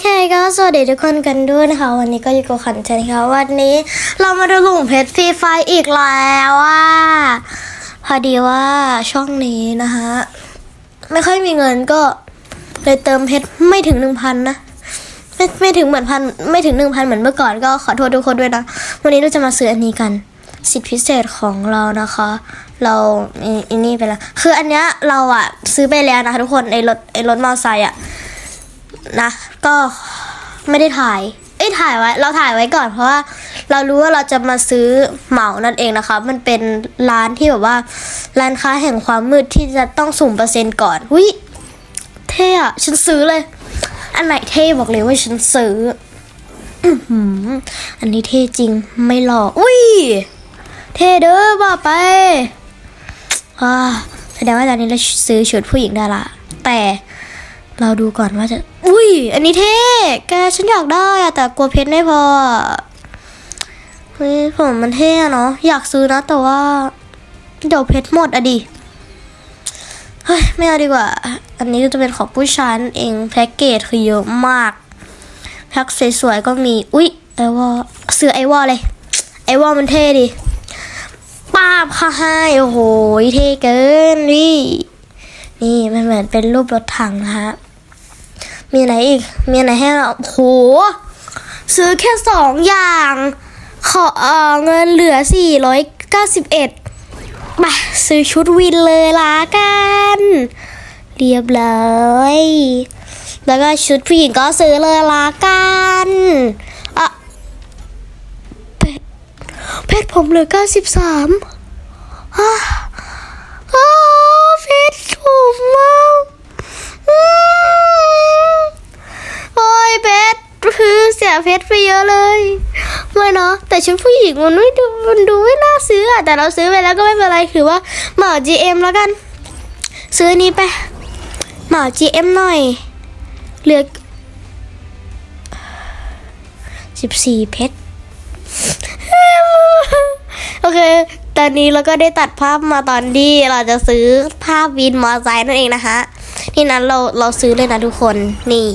เคก็สวัสดีทุกคนกันด้วยนะคะ วันนี้ก็อยู่กับขันเชนค่ะวันนี้เรามาดูหลุมเพชรฟรีไฟอีกแล้วอะพอดีว่าช่องนี้นะคะไม่ค่อยมีเงินก็เลยเติมเพชรไม่ถึงหนึ่งพันนะไม่ไม่ถึงเหมือนพันไม่ถึงหนึ่งพันเหมือนเมื่อก่อนก็ขอโทษทุกคนด้วยนะ วันนี้เราจะมาซื้ออันนี้กันสิทธิพิเศษของเรานะคะ เราอันนี้ไปแล้วคืออันเนี้ยเราอะซื้อไปแล้วนะคะทุกคนไอรถไอรถมอเตอร์ไซค์อะ นะ ก็ไม่ได้ถ่าย เอ้ยถ่ายไว้ เราถ่ายไว้ก่อนเพราะว่าเรารู้ว่าเราจะมาซื้อเหมานั่นเองนะคะ มันเป็นร้านที่แบบว่า ร้านค้าแห่งความมืดที่จะต้องสุ่มเปอร์เซ็นต์ก่อนวิเท่อะฉันซื้อเลย อันไหนเท่บอกเลยว่าฉันซื้ออื้มอันนี้เท่จริงไม่หลอก อุ้ย เท่เด้อบ้าไปอ่าแสดงว่าตอนนี้เราซื้อชุดผู้หญิงได้ละแต่ เราดูก่อนว่าจะ อุ้ย อันนี้เท่ แกฉันอยากได้อะแต่กลัวเพชรไม่พอ เฮ้ยผมมันเท่เนาะ อยากซื้อนะแต่ว่า เดี๋ยวเพชรหมดอะดิ เฮ้ย ไม่เอาดีกว่า อันนี้ก็จะเป็นของผู้ชายนั่นเองแพ็กเกจคือเยอะมาก แพ็กสวยๆก็มี อุ๊ยไอวอซื้อไอวอเลย ไอวอมันเท่ดิป้าบค่ะให้โอ้โห เท่เกินดินี่มันเหมือนเป็นรูปรถถังนะฮะ มีอะไรอีก มีอะไรให้เราโห ซื้อแค่สองอย่าง ขอเออเงินเหลือ 491มาซื้อชุดวินเลยละกัน เรียบร้อยแล้วก็ชุดผู้หญิงก็ซื้อเลยละกันอะเพชรเพชรผมเหลือ 93ฮ่าอ้าวเพชรถูกมากอืมโอ้ ยเพชรคือเสียเพชรไปเยอะเลยไม่เนาะแต่ชุดผู้หญิงมันไม่ดูมันดูไม่น่าซื้ออะแต่เราซื้อไปแล้วก็ไม่เป็นไรคือว่าเหมา GM แล้วกัน ซื้อนี้ไปเหมา GM หน่อยเหลือสิบสี่เพชรโอเค ตอนนี้เราก็ได้ตัดภาพมาตอนที่เราจะซื้อภาพวินมอไซค์นั่นเองนะคะนี่นั้นเราเราซื้อเลยนะทุกคนนี่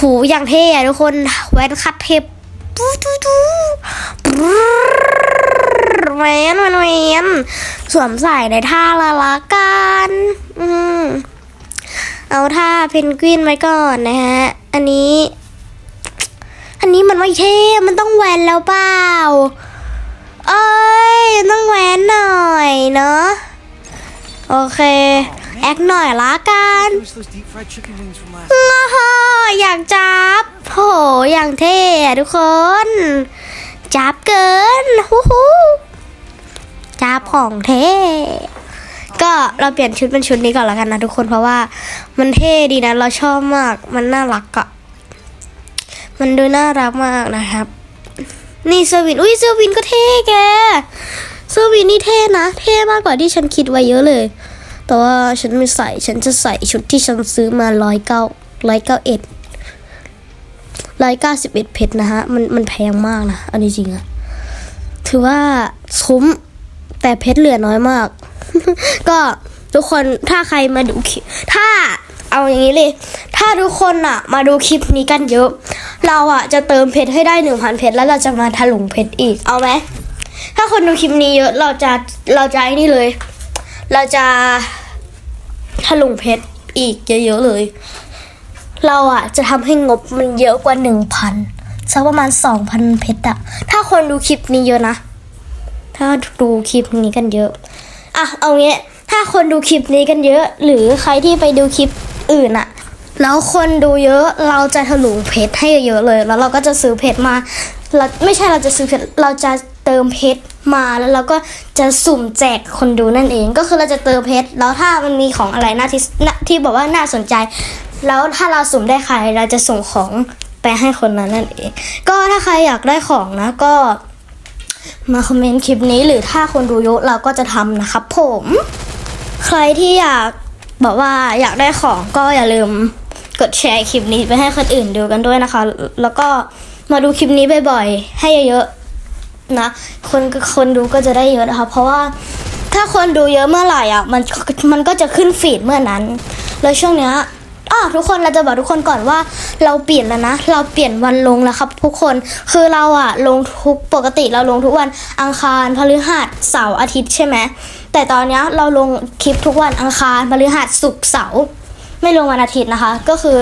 หูอย่างเท่อะทุกคนแว่นคัดเทปปูตูตูแมนแมนแมนสวมใส่ในท่าละละกันอืมเอาท่าเพนกวินไว้ก่อนนะฮะ อันนี้ อันนี้มันไม่เท่ มันต้องแหวนแล้วเปล่า เอ้ย ต้องแหวนหน่อยเนาะ โอเค แอคหน่อยละกัน Who's those deep fried chicken wings from last? อ้าฮะอยากจับโหอย่างเท่ทุกคน จับเกินฮู้ฮู้จับของเท่ก็เราเปลี่ยนชุดเป็นชุดนี้ก่อนล้วกันนะทุกคนเพราะว่ามันเท่ดีนะเราชอบมากมันน่ารักอะมันดูน่ารักมากนะครับ นี่เซอร์วินอุ้ยเซอร์วินก็เท่แก เซอร์วินนี่เท่นะ เท่มากกว่าที่ฉันคิดไว้เยอะเลย แต่ว่าฉันไม่ใส่ ฉันจะใส่ชุดที่ฉันซื้อมาร้อยเก้าร้อยเก้าเอ็ดร้อยเก้าสิบเอ็ดเพชรนะฮะ มันมันแพงมากนะ อันนี้จริงอะถือว่าคุ้มแต่เพชรเหลือน้อยมาก ก็ทุกคนถ้าใครมาดูคลิป ถ้าเอาอย่างนี้เลย ถ้าทุกคนอะมาดูคลิปนี้กันเยอะ เราอะจะเติมเพชรให้ได้หนึ่งพันเพชรแล้วเราจะมาถลุงเพชรอีก เอาไหม ถ้าคนดูคลิปนี้เยอะเราจะเราจะไอ้นี่เลย เราจะถลุงเพชรอีกเยอะๆเลย เราอะจะทำให้งบมันเยอะกว่าหนึ่งพันสักประมาณสองพันเพชรอะถ้าคนดูคลิปนี้เยอะนะ ถ้าดูคลิปนี้กันเยอะอะเอางี้ถ้าคนดูคลิปนี้กันเยอะ หรือใครที่ไปดูคลิปอื่นอะแล้วคนดูเยอะเราจะถลุงเพชรให้เยอะเลย แล้วเราก็จะซื้อเพชรมาเราไม่ใช่เราจะซื้อเพชรเราจะ เติมเพชรมาแล้วเราก็จะสุ่มแจกคนดูนั่นเอง ก็คือเราจะเติมเพชรแล้วถ้ามันมีของอะไรน่าที่น่าที่บอกว่าน่าสนใจ แล้วถ้าเราสุ่มได้ใครเราจะส่งของไปให้คนนั้นนั่นเอง ก็ถ้าใครอยากได้ของนะก็มาคอมเมนต์คลิปนี้หรือถ้าคนดูเยอะเราก็จะทำนะครับผม ใครที่อยากบอกว่าอยากได้ของก็อย่าลืมกดแชร์คลิปนี้ไปให้คนอื่นดูกันด้วยนะคะ แล้วก็มาดูคลิปนี้บ่อยๆ ให้เยอะๆ นะ คนคนดูก็จะได้เยอะนะคะ เพราะว่าถ้าคนดูเยอะเมื่อไหร่อะมันมันก็จะขึ้นฟีดเมื่อนั้น แล้วช่วงเนี้ยอ๋อทุกคนเราจะบอกทุกคนก่อนว่าเราเปลี่ยนแล้วนะ เราเปลี่ยนวันลงแล้วครับ ทุกคนคือเราอะลงทุกปกติเราลงทุกวันอังคารพฤหัสเสาร์อาทิตย์ใช่ไหมแต่ตอนเนี้ยเราลงคลิปทุกวันอังคารพฤหัสศุกร์เสาร์ไม่ลงวันอาทิตย์นะคะ ก็คือ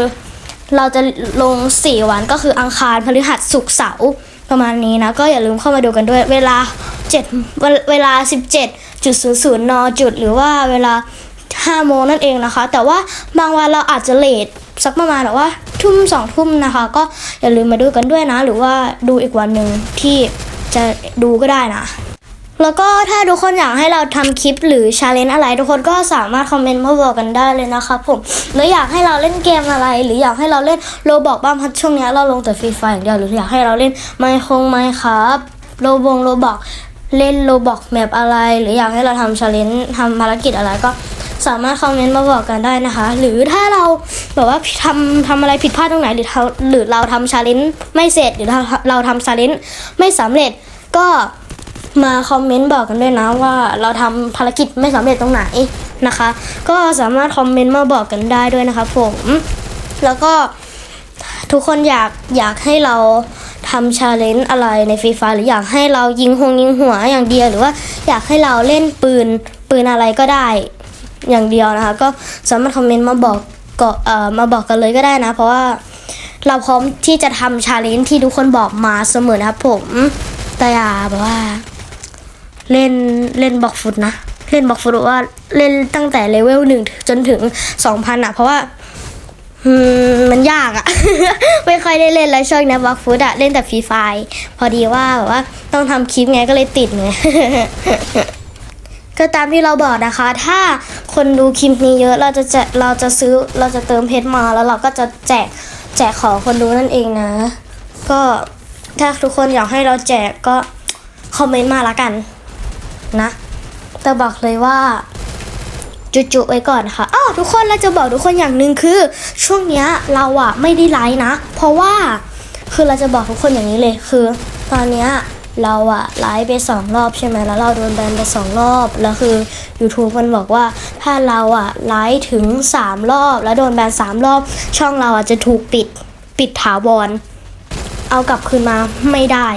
เราจะลง 4 วันก็คืออังคารพฤหัสศุกร์เสาร์ ประมาณนี้นะก็อย่าลืมเข้ามาดูกันด้วย เวลา7เวลเวลา 17.00นจุด หรือว่าเวลา5โมงนั่นเองนะคะ แต่ว่าบางวันเราอาจจะเลทสักประมาณแบบว่าทุ่มสองทุ่มนะคะ ก็อย่าลืมมาดูกันด้วยนะ หรือว่าดูอีกวันหนึ่งที่จะดูก็ได้นะ แล้วก็ถ้าทุกคนอยากให้เราทำคลิปหรือชาเลนจ์อะไร ทุกคนก็สามารถคอมเมนต์มาบอกกันได้เลยนะคะผมหรืออยากให้เราเล่นเกมอะไร หรืออยากให้เราเล่นโรบอกบ้างพราะช่วงเนี้ยเราลงแต่ฟรีไฟอย่างเดียวหรืออยากให้เราเล่นไมคงไมครับโรบงโรบอกเล่นโรบอกแมปอะไร หรืออยากให้เราทำชาเลนจ์ทำภารกิจอะไรก็สามารถคอมเมนต์มาบอกกันได้นะคะ หรือถ้าเราแบบว่าทำทำอะไรผิดพลาดตรงไหนหรือเราหรือเราทำชาเลนจ์ไม่เสร็จหรือเราทำชาเลนจ์ไม่สำเร็จก็ มาคอมเมนต์บอกกันด้วยนะว่าเราทำภารกิจไม่สำเร็จตรงไหนนะคะ ก็สามารถคอมเมนต์มาบอกกันได้ด้วยนะคะผมแล้วก็ทุกคนอยากอยากให้เราทำชาเลนจ์อะไรในฟรีไฟหรืออยากให้เรายิงหงยิงหัวอย่างเดียวหรือว่าอยากให้เราเล่นปืนปืนอะไรก็ได้อย่างเดียวนะคะ ก็สามารถคอมเมนต์มาบอกก็เอ่อมาบอกกันเลยก็ได้นะ เพราะว่าเราพร้อมที่จะทำชาเลนจ์ที่ทุกคนบอกมาเสมอนะครับผมแต่อย่าแบบว่า เล่นเล่นบล็อกฟุตนะ เล่นบล็อกฟุตว่าเล่นตั้งแต่เลเวลหนึ่งจนถึงสองพันอะ เพราะว่ามมันยากอะ ไม่ค่อยได้เล่นแล้วช่วงนี้บล็อกฟุตอะเล่นแต่ฟรีไฟพอดีว่าแบบว่าต้องทำคลิปไงก็เลยติดไงก็ตามที่เราบอกนะคะ ถ้าคนดูคลิปนี้เยอะเราจะแจกเราจะซื้อเราจะเติมเพชรมาแล้วเราก็จะแจกแจกของคนดูนั่นเองนะ ก็ถ้าทุกคนอยากให้เราแจกก็คอมเมนต์มาละกัน นะ แต่บอกเลยว่าจุๆไว้ก่อนค่ะอ้าวทุกคนเราจะบอกทุกคนอย่างหนึ่งคือ ช่วงเนี้ยเราอะไม่ได้ไลฟ์นะ เพราะว่าคือเราจะบอกทุกคนอย่างนี้เลยคือ ตอนเนี้ยเราอะไลฟ์ไปสองรอบใช่ไหมแล้วเราโดนแบนไปสองรอบแล้วคือ YouTube มันบอกว่าถ้าเราอะไลฟ์ถึงสามรอบ แล้วโดนแบนสามรอบ ช่องเราอะจะถูกปิดปิดถาวรเอากลับคืนมาไม่ได้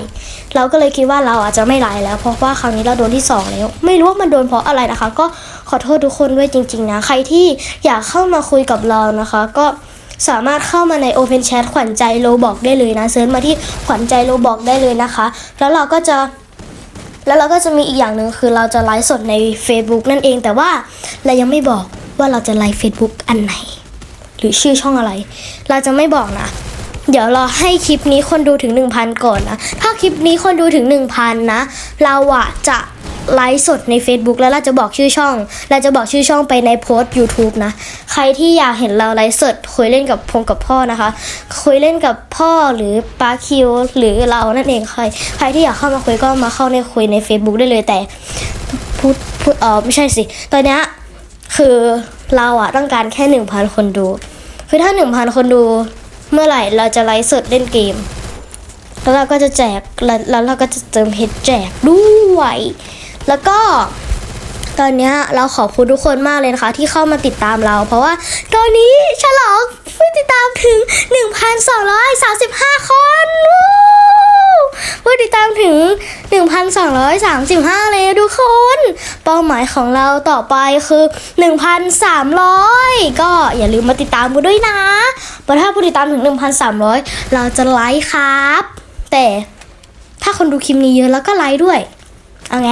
เราก็เลยคิดว่าเราอาจจะไม่ไลฟ์แล้ว เพราะว่าครั้งนี้เราโดนที่สองแล้วไม่รู้ว่ามันโดนเพราะอะไรนะคะ ก็ขอโทษทุกคนด้วยจริง ๆ นะ ใครที่อยากเข้ามาคุยกับเรานะคะ ก็สามารถเข้ามาใน Open Chat ขวัญใจโลบอกได้เลยนะเซิร์ชมาที่ขวัญใจโลบอกได้เลยนะคะ แล้วเราก็จะแล้วเราก็จะมีอีกอย่างหนึ่งคือเราจะไลฟ์สดใน Facebook นั่นเองแต่ว่าเรายังไม่บอกว่าเราจะไลฟ์ Facebook อันไหน หรือชื่อช่องอะไร เราจะไม่บอกนะ เดี๋ยวรอให้คลิปนี้คนดูถึง 1,000 ก่อนนะ ถ้าคลิปนี้คนดูถึง 1,000 นะ เราอะจะไลฟ์สดใน Facebook แล้วเราจะบอกชื่อช่อง เราจะบอกชื่อช่องไปในโพสต์ YouTube นะ ใครที่อยากเห็นเราไลฟ์สดคุยเล่นกับพงกับพ่อนะคะ คุยเล่นกับพ่อหรือปาคิวหรือเรานั่นเองใครใครที่อยากเข้ามาคุยก็มาเข้าในคุยใน Facebook ได้เลยแต่พูดพูดเออไม่ใช่สิ ตอนนี้คือเราอะต้องการแค่หนึ่งพันคนดู คือถ้าหนึ่งพันคนดู เมื่อไหร่เราจะไลฟ์สดเล่นเกม แล้วเราก็จะแจกแล้วเราก็จะเติมเพชรแจกด้วย แล้วก็ตอนนี้เราขอบคุณทุกคนมากเลยนะคะ ที่เข้ามาติดตามเรา เพราะว่าตอนนี้ฉลอง ผู้ติดตามถึง 1,235 คนวู้ผู้ติดตามถึง 1,235 เลยทุกคน เป้าหมายของเราต่อไปคือ 1,300 ก็อย่าลืมมาติดตามกันด้วยนะเพราะถ้าผู้ติดตามถึง 1,300 เราจะไลค์ครับ แต่ถ้าคนดูคลิปนี้เยอะแล้วก็ไลค์ด้วย เอาไง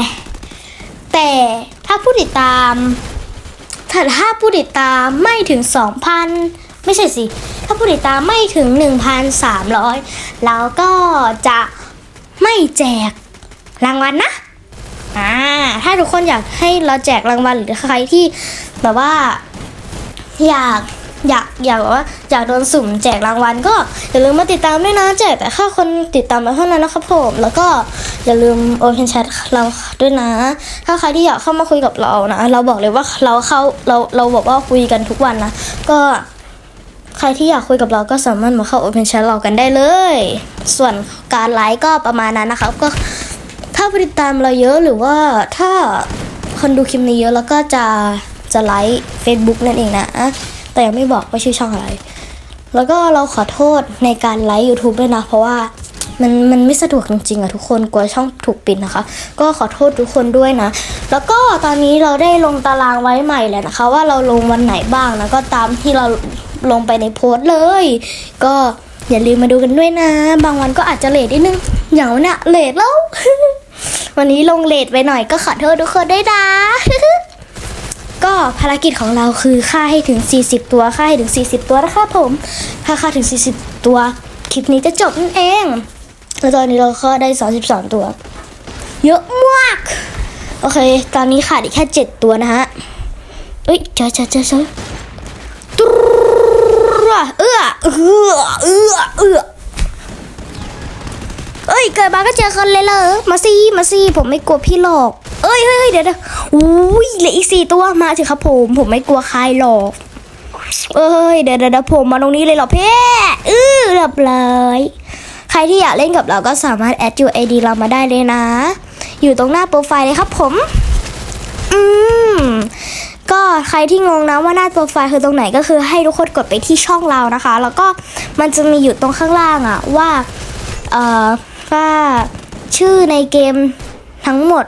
แต่ถ้าผู้ติดตามถ้าถ้าผู้ติดตามไม่ถึง 2,000 ไม่ใช่สิ ถ้าผู้ติดตามไม่ถึง 1,300เราก็จะไม่แจกรางวัลนะอ่าถ้าทุกคนอยากให้เราแจกรางวัลหรือใครที่แบบว่าอยากอยากอยากแบบว่าอยากโดนสุ่มแจกรางวัลก็อย่าลืมมาติดตามด้วยนะแจกแต่ค่าคนติดตามมาเท่านั้นนะครับผมแล้วก็อย่าลืม Open Chat เราด้วยนะ ถ้าใครที่อยากเข้ามาคุยกับเรานะ เราบอกเลยว่าเราเข้าเราเราบอกว่าคุยกันทุกวันนะ ก็ ใครที่อยากคุยกับเราก็สามารถมาเข้า Open Chat เรากันได้เลย ส่วนการไลฟ์ก็ประมาณนั้นนะครับก็ถ้าผู้ติดตามเราเยอะหรือว่าถ้าคนดูคลิปนี้เยอะแล้วก็จะจะไลฟ์ Facebook นั่นเองนะแต่แต่ยังไม่บอกว่าชื่อช่องอะไร แล้วก็เราขอโทษในการไลฟ์ YouTube ด้วยนะ เพราะว่ามันมันไม่สะดวกจริงๆอะทุกคนกลัวช่องถูกปิดนะคะ ก็ขอโทษทุกคนด้วยนะ แล้วก็ตอนนี้เราได้ลงตารางไว้ใหม่แล้วนะคะ ว่าเราลงวันไหนบ้างนะก็ตามที่เรา ลงไปในโพสต์เลย ก็อย่าลืมมาดูกันด้วยนะ บางวันก็อาจจะเลทนิดนึงอย่างวันเนี้ยเลทแล้ว วันนี้ลงเลทไปหน่อยก็ขอโทษทุกคนด้วยนะก็ภารกิจของเราคือฆ่าให้ถึง 40 ตัวฆ่าให้ถึง 40 ตัวนะคะผม ถ้าฆ่าถึง 40 ตัว คลิปนี้จะจบนั่นเองแล้วตอนนี้เราก็ได้ 32 ตัว เยอะมาก โอเค ตอนนี้ขาดอีกแค่ 7 ตัวนะฮะเอ้ยเจอเจอเจอเจอตรู เอื้อเอือเอือเอ้ยเกิดมาก็เจอคนเลยเหรอมาสิมาสิผมไม่กลัวพี่หรอก เอ้ยเฮ้ยเดี๋ยวเดี๋ยวอุ้ยเหลืออีกสี่ตัวมาสิครับผมผมไม่กลัวใครหรอก เอ้ยเดี๋ยวเดี๋ยวเดี๋ยวผมมาตรงนี้เลยหรอเพ่อื้อเรียบร้อยใครที่อยากเล่นกับเราก็สามารถแอดยูไอดีเรามาได้เลยนะ อยู่ตรงหน้าโปรไฟล์เลยครับผม อืม ก็ใครที่งงนะว่าหน้าโปรไฟล์คือตรงไหนก็คือให้ทุกคนกดไปที่ช่องเรานะคะ แล้วก็มันจะมีอยู่ตรงข้างล่างอะว่าเอ่อว่าชื่อในเกมทั้งหมด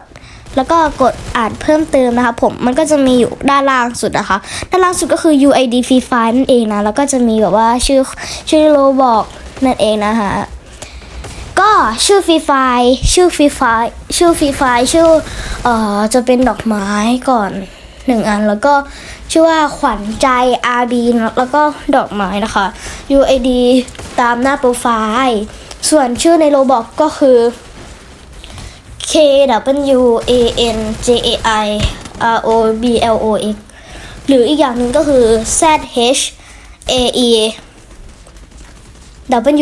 แล้วก็กดอ่านเพิ่มเติมนะคะผมมันก็จะมีอยู่ด้านล่างสุดนะคะ ด้านล่างสุดก็คือ UID Free Fire นั่นเองนะแล้วก็จะมีแบบว่าชื่อชื่อโลบอกนั่นเองนะคะก็ชื่อฟรีไฟชื่อฟรีไฟชื่อฟรีไฟชื่อเอ่อจะเป็นดอกไม้ก่อน หนึ่งอัน แล้วก็ชื่อว่าขวัญใจ RB แล้วก็ดอกไม้นะคะ UID ตามหน้าโปรไฟล์ ส่วนชื่อในโลบอกก็คือ K W A N J A I R O B L O X หรืออีกอย่างหนึ่งก็คือ Z H A E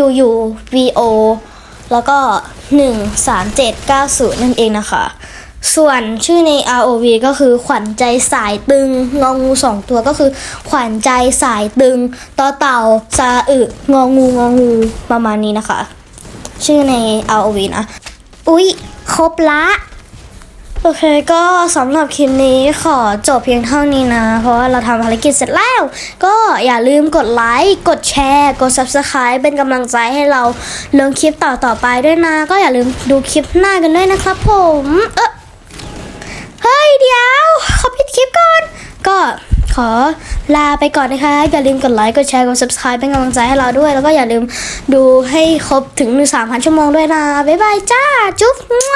W U V O แล้วก็ 13790 นั่นเองนะคะ ส่วนชื่อใน ROV ก็คือขวัญใจสายตึง งองูสองตัวก็คือ ขวัญใจสายตึงต่อเต่าซาอึงองูงองูประมาณนี้นะคะ ชื่อใน ROV นะ อุ๊ย ครบละ โอเคก็สำหรับคลิปนี้ขอจบเพียงเท่านี้นะ เพราะว่าเราทำภารกิจเสร็จแล้ว ก็อย่าลืมกดไลค์ กดแชร์ กด Subscribe เป็นกำลังใจให้เราลงคลิปต่อๆไปด้วยนะ ก็อย่าลืมดูคลิปหน้ากันด้วยนะครับผม เออ เฮ้ยเดี๋ยว ขอปิดคลิปก่อน ก็ขอลาไปก่อนนะคะ อย่าลืมกดไลค์ กดแชร์ กด Subscribe เป็นกำลังใจให้เราด้วย แล้วก็อย่าลืมดูให้ครบถึง 1 3 0 0 0 ชั่วโมงด้วยนะ บ๊ายบายจ้า จุ๊บมั่ว